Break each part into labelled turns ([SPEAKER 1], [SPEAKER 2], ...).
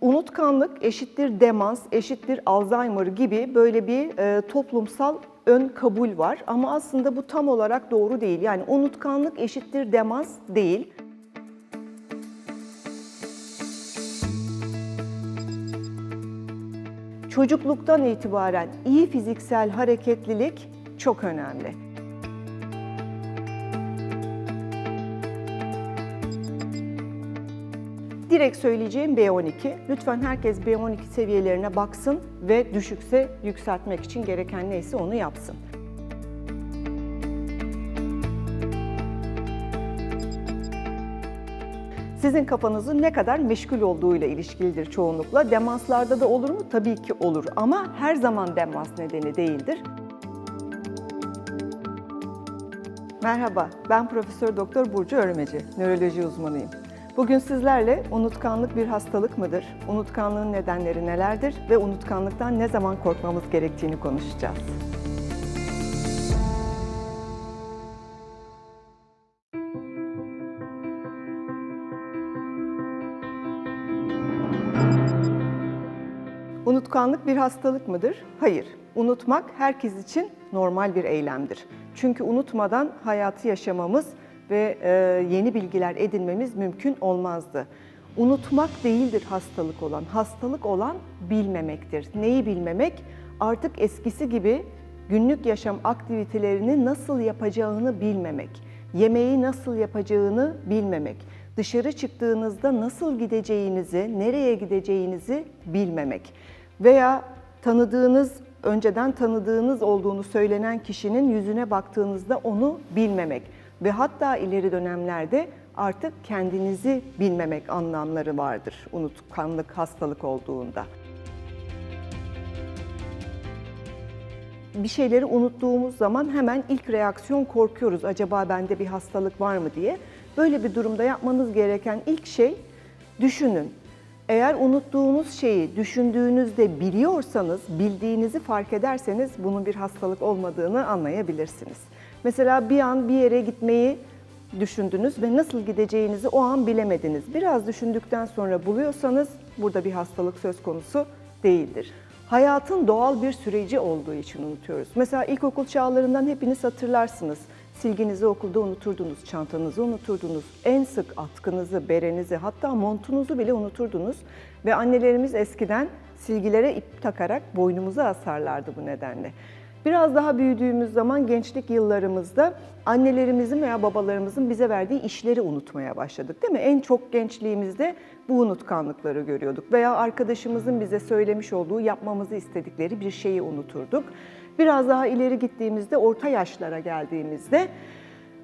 [SPEAKER 1] Unutkanlık eşittir demans, eşittir Alzheimer gibi böyle bir e, toplumsal ön kabul var. Ama aslında bu tam olarak doğru değil. Yani unutkanlık eşittir demans değil. Çocukluktan itibaren iyi fiziksel hareketlilik çok önemli. Direkt söyleyeceğim B12. Lütfen herkes B12 seviyelerine baksın ve düşükse yükseltmek için gereken neyse onu yapsın. Sizin kafanızın ne kadar meşgul olduğuyla ilişkilidir çoğunlukla. Demanslarda da olur mu? Tabii ki olur ama her zaman demans nedeni değildir. Merhaba, ben Profesör Doktor Burcu Örmeci, nöroloji uzmanıyım. Bugün sizlerle unutkanlık bir hastalık mıdır? Unutkanlığın nedenleri nelerdir ve unutkanlıktan ne zaman korkmamız gerektiğini konuşacağız. Unutkanlık bir hastalık mıdır? Hayır. Unutmak herkes için normal bir eylemdir. Çünkü unutmadan hayatı yaşamamız ve e, yeni bilgiler edinmemiz mümkün olmazdı. Unutmak değildir hastalık olan. Hastalık olan bilmemektir. Neyi bilmemek? Artık eskisi gibi günlük yaşam aktivitelerini nasıl yapacağını bilmemek, yemeği nasıl yapacağını bilmemek, dışarı çıktığınızda nasıl gideceğinizi, nereye gideceğinizi bilmemek veya tanıdığınız, önceden tanıdığınız olduğunu söylenen kişinin yüzüne baktığınızda onu bilmemek ve hatta ileri dönemlerde artık kendinizi bilmemek anlamları vardır unutkanlık hastalık olduğunda. bir şeyleri unuttuğumuz zaman hemen ilk reaksiyon korkuyoruz. Acaba bende bir hastalık var mı diye. Böyle bir durumda yapmanız gereken ilk şey düşünün. Eğer unuttuğunuz şeyi düşündüğünüzde biliyorsanız, bildiğinizi fark ederseniz bunun bir hastalık olmadığını anlayabilirsiniz. Mesela bir an bir yere gitmeyi düşündünüz ve nasıl gideceğinizi o an bilemediniz. Biraz düşündükten sonra buluyorsanız burada bir hastalık söz konusu değildir. Hayatın doğal bir süreci olduğu için unutuyoruz. Mesela ilkokul çağlarından hepiniz hatırlarsınız. Silginizi okulda unuturdunuz, çantanızı unuturdunuz, en sık atkınızı, berenizi hatta montunuzu bile unuturdunuz. Ve annelerimiz eskiden silgilere ip takarak boynumuza asarlardı bu nedenle. Biraz daha büyüdüğümüz zaman gençlik yıllarımızda annelerimizin veya babalarımızın bize verdiği işleri unutmaya başladık değil mi? En çok gençliğimizde bu unutkanlıkları görüyorduk veya arkadaşımızın bize söylemiş olduğu yapmamızı istedikleri bir şeyi unuturduk. Biraz daha ileri gittiğimizde orta yaşlara geldiğimizde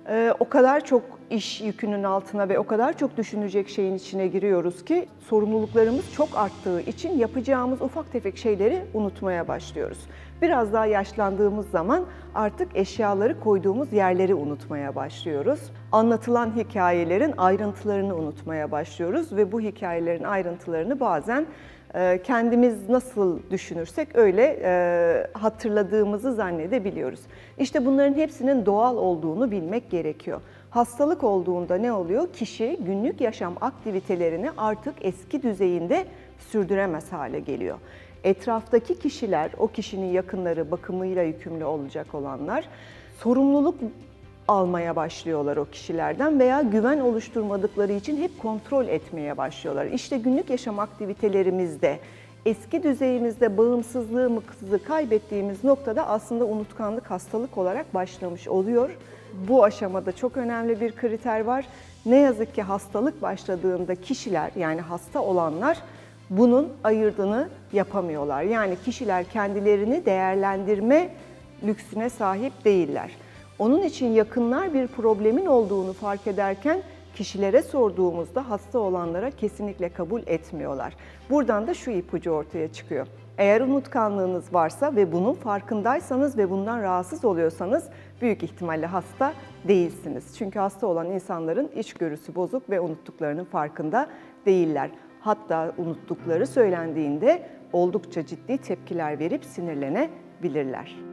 [SPEAKER 1] ee, o kadar çok iş yükünün altına ve o kadar çok düşünecek şeyin içine giriyoruz ki sorumluluklarımız çok arttığı için yapacağımız ufak tefek şeyleri unutmaya başlıyoruz. Biraz daha yaşlandığımız zaman artık eşyaları koyduğumuz yerleri unutmaya başlıyoruz. Anlatılan hikayelerin ayrıntılarını unutmaya başlıyoruz ve bu hikayelerin ayrıntılarını bazen e, kendimiz nasıl düşünürsek öyle e, hatırladığımızı zannedebiliyoruz. İşte bunların hepsinin doğal olduğunu bilmek gerekiyor. Hastalık olduğunda ne oluyor? Kişi günlük yaşam aktivitelerini artık eski düzeyinde sürdüremez hale geliyor. Etraftaki kişiler, o kişinin yakınları, bakımıyla yükümlü olacak olanlar sorumluluk almaya başlıyorlar o kişilerden veya güven oluşturmadıkları için hep kontrol etmeye başlıyorlar. İşte günlük yaşam aktivitelerimizde eski düzeyimizde bağımsızlığımızı kaybettiğimiz noktada aslında unutkanlık hastalık olarak başlamış oluyor. Bu aşamada çok önemli bir kriter var. Ne yazık ki hastalık başladığında kişiler yani hasta olanlar bunun ayırdığını yapamıyorlar. Yani kişiler kendilerini değerlendirme lüksüne sahip değiller. Onun için yakınlar bir problemin olduğunu fark ederken kişilere sorduğumuzda hasta olanlara kesinlikle kabul etmiyorlar. Buradan da şu ipucu ortaya çıkıyor. Eğer unutkanlığınız varsa ve bunun farkındaysanız ve bundan rahatsız oluyorsanız büyük ihtimalle hasta değilsiniz. Çünkü hasta olan insanların içgörüsü bozuk ve unuttuklarının farkında değiller. Hatta unuttukları söylendiğinde oldukça ciddi tepkiler verip sinirlenebilirler.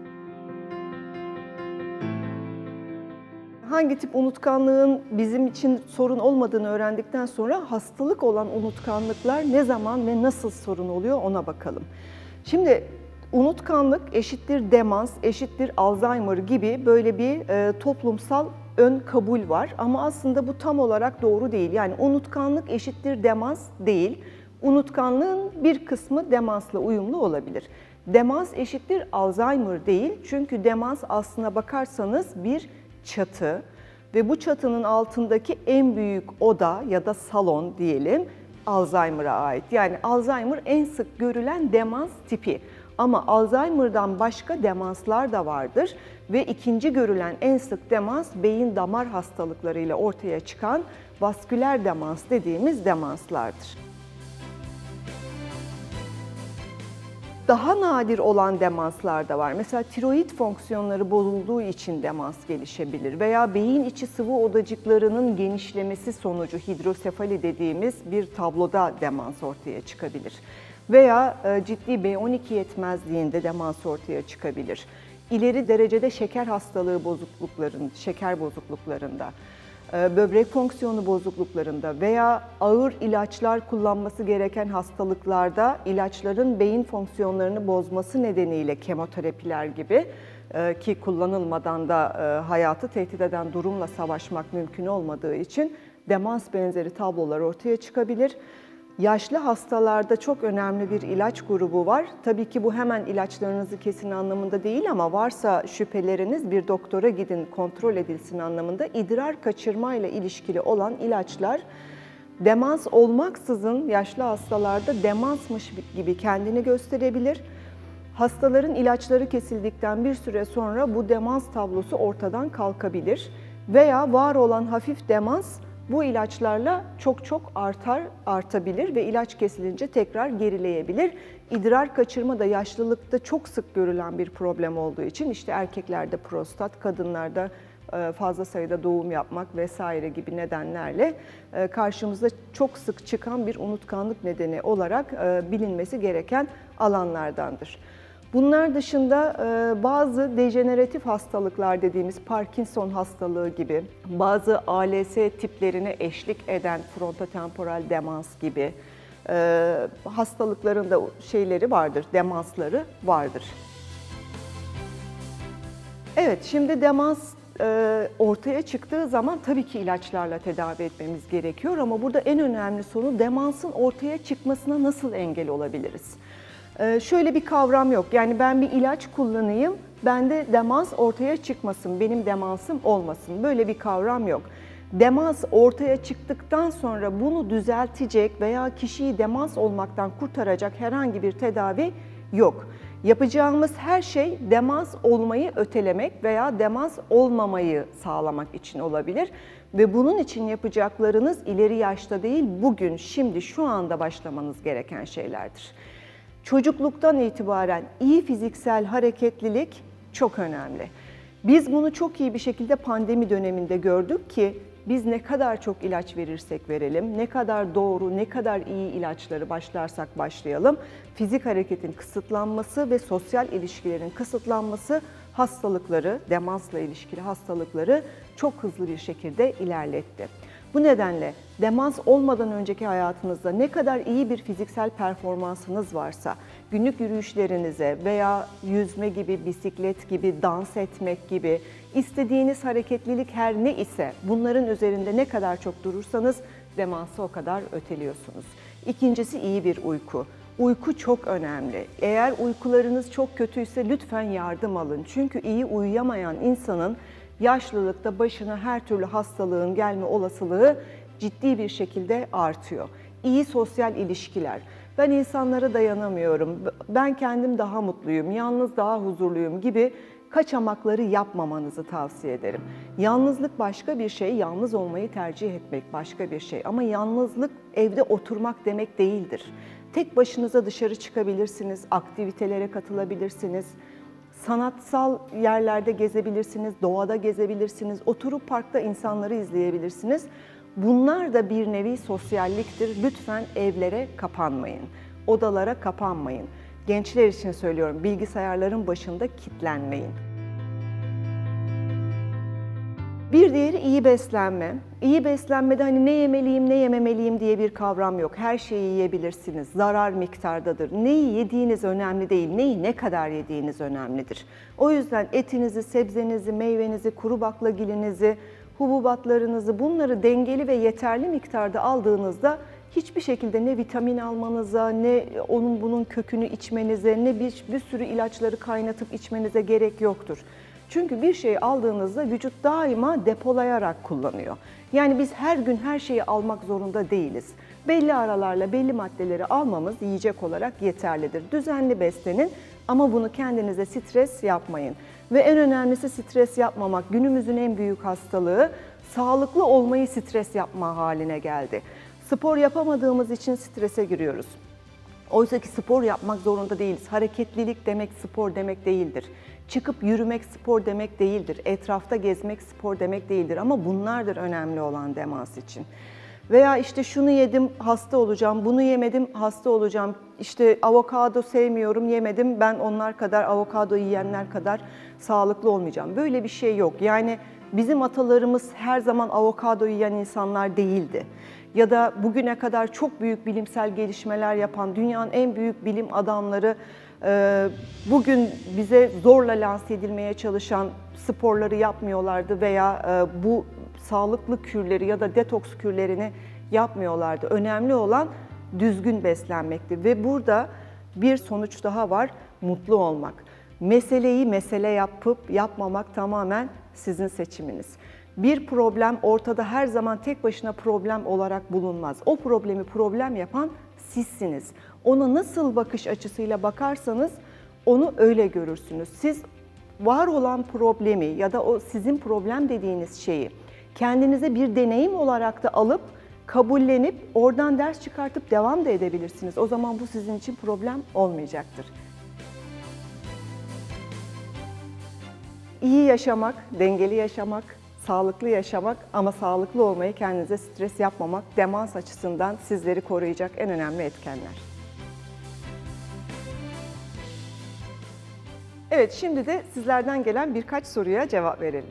[SPEAKER 1] Hangi tip unutkanlığın bizim için sorun olmadığını öğrendikten sonra hastalık olan unutkanlıklar ne zaman ve nasıl sorun oluyor ona bakalım. Şimdi unutkanlık eşittir demans, eşittir Alzheimer gibi böyle bir e, toplumsal ön kabul var ama aslında bu tam olarak doğru değil. Yani unutkanlık eşittir demans değil. Unutkanlığın bir kısmı demansla uyumlu olabilir. Demans eşittir Alzheimer değil. Çünkü demans aslına bakarsanız bir çatı ve bu çatının altındaki en büyük oda ya da salon diyelim Alzheimer'a ait. Yani Alzheimer en sık görülen demans tipi. Ama Alzheimer'dan başka demanslar da vardır ve ikinci görülen en sık demans beyin damar hastalıklarıyla ortaya çıkan vasküler demans dediğimiz demanslardır. Daha nadir olan demanslar da var. Mesela tiroid fonksiyonları bozulduğu için demans gelişebilir veya beyin içi sıvı odacıklarının genişlemesi sonucu hidrosefali dediğimiz bir tabloda demans ortaya çıkabilir. Veya e, ciddi B12 yetmezliğinde demans ortaya çıkabilir. İleri derecede şeker hastalığı bozuklukların, şeker bozukluklarında böbrek fonksiyonu bozukluklarında veya ağır ilaçlar kullanması gereken hastalıklarda ilaçların beyin fonksiyonlarını bozması nedeniyle kemoterapiler gibi e, ki kullanılmadan da e, hayatı tehdit eden durumla savaşmak mümkün olmadığı için demans benzeri tablolar ortaya çıkabilir. Yaşlı hastalarda çok önemli bir ilaç grubu var. Tabii ki bu hemen ilaçlarınızı kesin anlamında değil ama varsa şüpheleriniz bir doktora gidin kontrol edilsin anlamında idrar kaçırma ile ilişkili olan ilaçlar demans olmaksızın yaşlı hastalarda demansmış gibi kendini gösterebilir. Hastaların ilaçları kesildikten bir süre sonra bu demans tablosu ortadan kalkabilir veya var olan hafif demans bu ilaçlarla çok çok artar, artabilir ve ilaç kesilince tekrar gerileyebilir. İdrar kaçırma da yaşlılıkta çok sık görülen bir problem olduğu için işte erkeklerde prostat, kadınlarda e, fazla sayıda doğum yapmak vesaire gibi nedenlerle e, karşımıza çok sık çıkan bir unutkanlık nedeni olarak e, bilinmesi gereken alanlardandır. Bunlar dışında e, bazı dejeneratif hastalıklar dediğimiz Parkinson hastalığı gibi, bazı ALS tiplerine eşlik eden frontotemporal demans gibi e, hastalıkların da şeyleri vardır, demansları vardır. Evet, şimdi demans e, ortaya çıktığı zaman tabii ki ilaçlarla tedavi etmemiz gerekiyor ama burada en önemli sorun demansın ortaya çıkmasına nasıl engel olabiliriz? Ee, şöyle bir kavram yok. Yani ben bir ilaç kullanayım, bende demans ortaya çıkmasın, benim demansım olmasın. Böyle bir kavram yok. Demans ortaya çıktıktan sonra bunu düzeltecek veya kişiyi demans olmaktan kurtaracak herhangi bir tedavi yok. Yapacağımız her şey demans olmayı ötelemek veya demans olmamayı sağlamak için olabilir. Ve bunun için yapacaklarınız ileri yaşta değil, bugün, şimdi, şu anda başlamanız gereken şeylerdir. Çocukluktan itibaren iyi fiziksel hareketlilik çok önemli. Biz bunu çok iyi bir şekilde pandemi döneminde gördük ki biz ne kadar çok ilaç verirsek verelim, ne kadar doğru, ne kadar iyi ilaçları başlarsak başlayalım, fizik hareketin kısıtlanması ve sosyal ilişkilerin kısıtlanması hastalıkları, demansla ilişkili hastalıkları çok hızlı bir şekilde ilerletti. Bu nedenle demans olmadan önceki hayatınızda ne kadar iyi bir fiziksel performansınız varsa, günlük yürüyüşlerinize veya yüzme gibi, bisiklet gibi, dans etmek gibi istediğiniz hareketlilik her ne ise bunların üzerinde ne kadar çok durursanız demansı o kadar öteliyorsunuz. İkincisi iyi bir uyku. Uyku çok önemli. Eğer uykularınız çok kötüyse lütfen yardım alın. Çünkü iyi uyuyamayan insanın yaşlılıkta başına her türlü hastalığın gelme olasılığı ciddi bir şekilde artıyor. İyi sosyal ilişkiler. Ben insanlara dayanamıyorum, ben kendim daha mutluyum, yalnız daha huzurluyum gibi kaçamakları yapmamanızı tavsiye ederim. Yalnızlık başka bir şey, yalnız olmayı tercih etmek başka bir şey. Ama yalnızlık evde oturmak demek değildir. Tek başınıza dışarı çıkabilirsiniz, aktivitelere katılabilirsiniz, sanatsal yerlerde gezebilirsiniz, doğada gezebilirsiniz, oturup parkta insanları izleyebilirsiniz. Bunlar da bir nevi sosyalliktir. Lütfen evlere kapanmayın, odalara kapanmayın. Gençler için söylüyorum, bilgisayarların başında kitlenmeyin. Bir diğeri iyi beslenme. İyi beslenmede hani ne yemeliyim ne yememeliyim diye bir kavram yok. Her şeyi yiyebilirsiniz. Zarar miktardadır. Neyi yediğiniz önemli değil. Neyi ne kadar yediğiniz önemlidir. O yüzden etinizi, sebzenizi, meyvenizi, kuru baklagilinizi, hububatlarınızı bunları dengeli ve yeterli miktarda aldığınızda hiçbir şekilde ne vitamin almanıza, ne onun bunun kökünü içmenize, ne bir, bir sürü ilaçları kaynatıp içmenize gerek yoktur. Çünkü bir şeyi aldığınızda vücut daima depolayarak kullanıyor. Yani biz her gün her şeyi almak zorunda değiliz. Belli aralarla belli maddeleri almamız yiyecek olarak yeterlidir. Düzenli beslenin ama bunu kendinize stres yapmayın. Ve en önemlisi stres yapmamak. Günümüzün en büyük hastalığı sağlıklı olmayı stres yapma haline geldi. Spor yapamadığımız için strese giriyoruz. Oysa ki spor yapmak zorunda değiliz. Hareketlilik demek spor demek değildir. Çıkıp yürümek spor demek değildir. Etrafta gezmek spor demek değildir. Ama bunlardır önemli olan demans için. Veya işte şunu yedim hasta olacağım, bunu yemedim hasta olacağım. İşte avokado sevmiyorum yemedim ben onlar kadar avokado yiyenler kadar sağlıklı olmayacağım. Böyle bir şey yok. Yani bizim atalarımız her zaman avokado yiyen insanlar değildi ya da bugüne kadar çok büyük bilimsel gelişmeler yapan dünyanın en büyük bilim adamları e, bugün bize zorla lanse edilmeye çalışan sporları yapmıyorlardı veya e, bu sağlıklı kürleri ya da detoks kürlerini yapmıyorlardı. Önemli olan düzgün beslenmekti ve burada bir sonuç daha var, mutlu olmak. Meseleyi mesele yapıp yapmamak tamamen sizin seçiminiz. Bir problem ortada her zaman tek başına problem olarak bulunmaz. O problemi problem yapan sizsiniz. Ona nasıl bakış açısıyla bakarsanız onu öyle görürsünüz. Siz var olan problemi ya da o sizin problem dediğiniz şeyi kendinize bir deneyim olarak da alıp kabullenip oradan ders çıkartıp devam da edebilirsiniz. O zaman bu sizin için problem olmayacaktır. İyi yaşamak, dengeli yaşamak, sağlıklı yaşamak ama sağlıklı olmayı kendinize stres yapmamak demans açısından sizleri koruyacak en önemli etkenler. Evet, şimdi de sizlerden gelen birkaç soruya cevap verelim.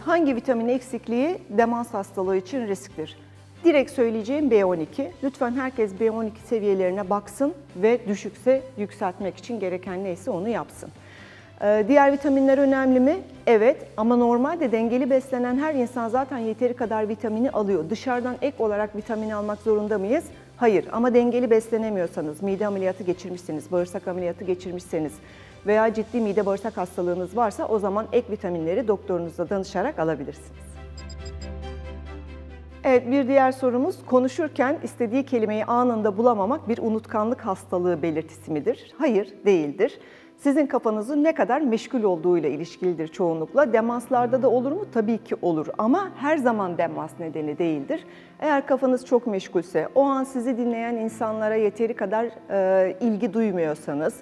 [SPEAKER 1] Hangi vitamin eksikliği demans hastalığı için risktir? Direkt söyleyeceğim B12. Lütfen herkes B12 seviyelerine baksın ve düşükse yükseltmek için gereken neyse onu yapsın. Ee, Diğer vitaminler önemli mi? Evet ama normalde dengeli beslenen her insan zaten yeteri kadar vitamini alıyor. Dışarıdan ek olarak vitamin almak zorunda mıyız? Hayır ama dengeli beslenemiyorsanız, mide ameliyatı geçirmişseniz, bağırsak ameliyatı geçirmişseniz veya ciddi mide bağırsak hastalığınız varsa o zaman ek vitaminleri doktorunuza danışarak alabilirsiniz. Evet bir diğer sorumuz konuşurken istediği kelimeyi anında bulamamak bir unutkanlık hastalığı belirtisi midir? Hayır değildir. Sizin kafanızın ne kadar meşgul olduğuyla ilişkilidir çoğunlukla. Demanslarda da olur mu? Tabii ki olur ama her zaman demans nedeni değildir. Eğer kafanız çok meşgulse, o an sizi dinleyen insanlara yeteri kadar e, ilgi duymuyorsanız,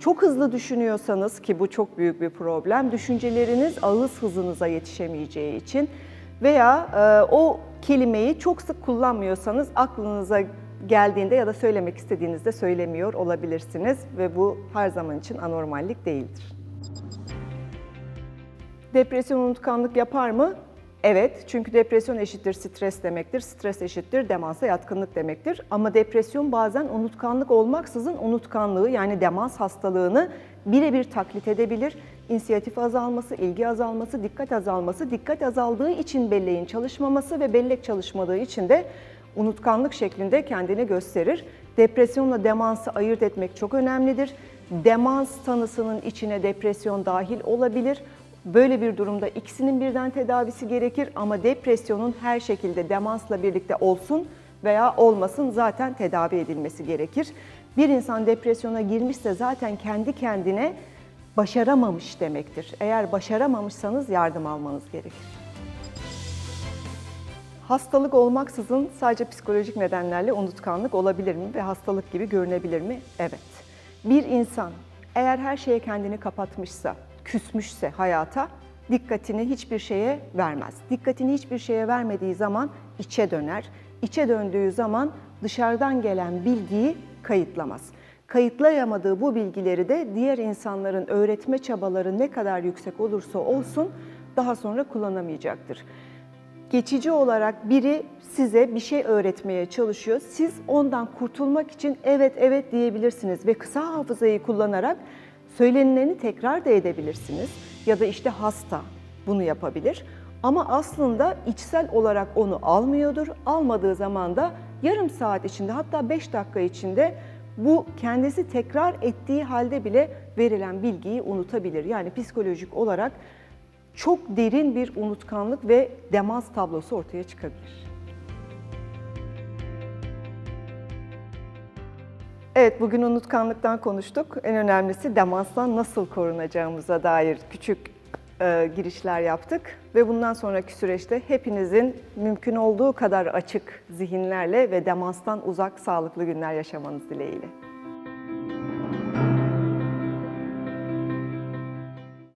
[SPEAKER 1] çok hızlı düşünüyorsanız ki bu çok büyük bir problem, düşünceleriniz ağız hızınıza yetişemeyeceği için veya e, o kelimeyi çok sık kullanmıyorsanız aklınıza geldiğinde ya da söylemek istediğinizde söylemiyor olabilirsiniz ve bu her zaman için anormallik değildir. Depresyon unutkanlık yapar mı? Evet, çünkü depresyon eşittir stres demektir, stres eşittir demansa yatkınlık demektir. Ama depresyon bazen unutkanlık olmaksızın unutkanlığı yani demans hastalığını birebir taklit edebilir. İnisiyatif azalması, ilgi azalması, dikkat azalması, dikkat azaldığı için belleğin çalışmaması ve bellek çalışmadığı için de unutkanlık şeklinde kendini gösterir. Depresyonla demansı ayırt etmek çok önemlidir. Demans tanısının içine depresyon dahil olabilir. Böyle bir durumda ikisinin birden tedavisi gerekir ama depresyonun her şekilde demansla birlikte olsun veya olmasın zaten tedavi edilmesi gerekir. Bir insan depresyona girmişse zaten kendi kendine başaramamış demektir. Eğer başaramamışsanız yardım almanız gerekir. Hastalık olmaksızın sadece psikolojik nedenlerle unutkanlık olabilir mi ve hastalık gibi görünebilir mi? Evet. Bir insan eğer her şeye kendini kapatmışsa, küsmüşse hayata dikkatini hiçbir şeye vermez. Dikkatini hiçbir şeye vermediği zaman içe döner. İçe döndüğü zaman dışarıdan gelen bilgiyi kayıtlamaz. Kayıtlayamadığı bu bilgileri de diğer insanların öğretme çabaları ne kadar yüksek olursa olsun daha sonra kullanamayacaktır. Geçici olarak biri size bir şey öğretmeye çalışıyor. Siz ondan kurtulmak için evet evet diyebilirsiniz ve kısa hafızayı kullanarak söylenileni tekrar da edebilirsiniz. Ya da işte hasta bunu yapabilir. Ama aslında içsel olarak onu almıyordur. Almadığı zaman da yarım saat içinde hatta 5 dakika içinde bu kendisi tekrar ettiği halde bile verilen bilgiyi unutabilir. Yani psikolojik olarak çok derin bir unutkanlık ve demans tablosu ortaya çıkabilir. Evet, bugün unutkanlıktan konuştuk. En önemlisi demanstan nasıl korunacağımıza dair küçük e, girişler yaptık. Ve bundan sonraki süreçte hepinizin mümkün olduğu kadar açık zihinlerle ve demanstan uzak sağlıklı günler yaşamanız dileğiyle.